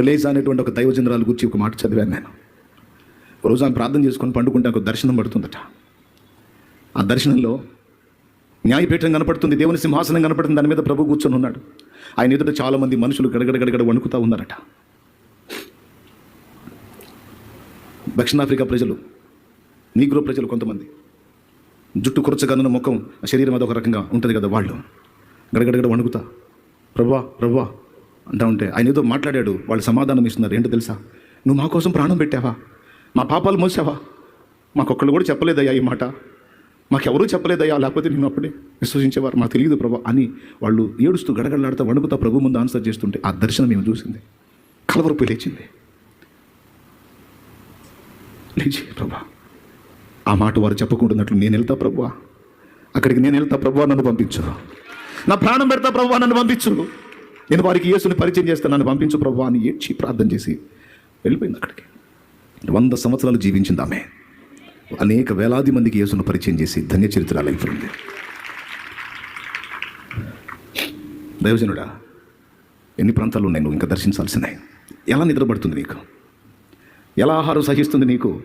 లేజా అనేటువంటి ఒక దైవజనరాలు గురించి ఒక మాట చదివాను నేను. రోజు ఆమె ప్రార్థన చేసుకొని పండుకుంటే ఒక దర్శనం పడుతుందట. ఆ దర్శనంలో న్యాయపీఠం కనపడుతుంది దేవుని సింహాసనం కనపడుతుంది దాని మీద ప్రభు కూర్చొని ఉన్నాడు. ఆయన ఎదుట చాలామంది మనుషులు గడగడగడగడ వణుకుతూ వణుకుతా ఉన్నారట. దక్షిణాఫ్రికా ప్రజలు నీగ్రో ప్రజలు కొంతమంది. జుట్టు కురచగనున్న ముఖం శరీరం అదొక రకంగా ఉంటుంది కదా వాళ్ళు. గడగడగడ వణుకుతా. ప్రభా ప్రభా అంటూ ఉంటే ఆయన ఏదో మాట్లాడాడు వాళ్ళు సమాధానం ఇస్తున్నారు. ఏంటో తెలుసా? నువ్వు మా కోసం ప్రాణం పెట్టావా? మా పాపాలు మోసావా? మాకొక్కళ్ళు కూడా చెప్పలేదయ్యా ఈ మాట. మాకెవరూ చెప్పలేదయ్యా లేకపోతే నేను అప్పుడే విశ్వసించేవారు. మాకు తెలియదు ప్రభా అని వాళ్ళు ఏడుస్తూ గడగడలాడుతూ వణుకుతా ప్రభు ముందు ఆన్సర్ చేస్తుంటే ఆ దర్శనం మేము చూసింది. కలవరపు లేచింది. లేచి ప్రభా ఆ మాట వారు చెప్పకుండాన్నట్లు నేను వెళ్తా ప్రభా. అక్కడికి నేను వెళ్తా ప్రభా నన్ను పంపించు. నా ప్రాణం పెడతా ప్రభా నన్ను పంపించు. నేను వారికి యేసుని పరిచయం చేస్తాను నన్ను పంపించు ప్రభు అని ఏడ్చి ప్రార్థన చేసి వెళ్ళిపోయింది అక్కడికి. వంద సంవత్సరాలు జీవించింది ఆమె. అనేక వేలాది మందికి యేసును పరిచయం చేసి ధన్య చరిత్ర అయిపోయింది దైవజనుడా ఎన్ని ప్రాంతాలు ఉన్నాయి? నువ్వు ఇంకా దర్శించాల్సినాయి ఎలా నిద్రపడుతుంది నీకు? ఎలా ఆహారం సహిస్తుంది నీకు?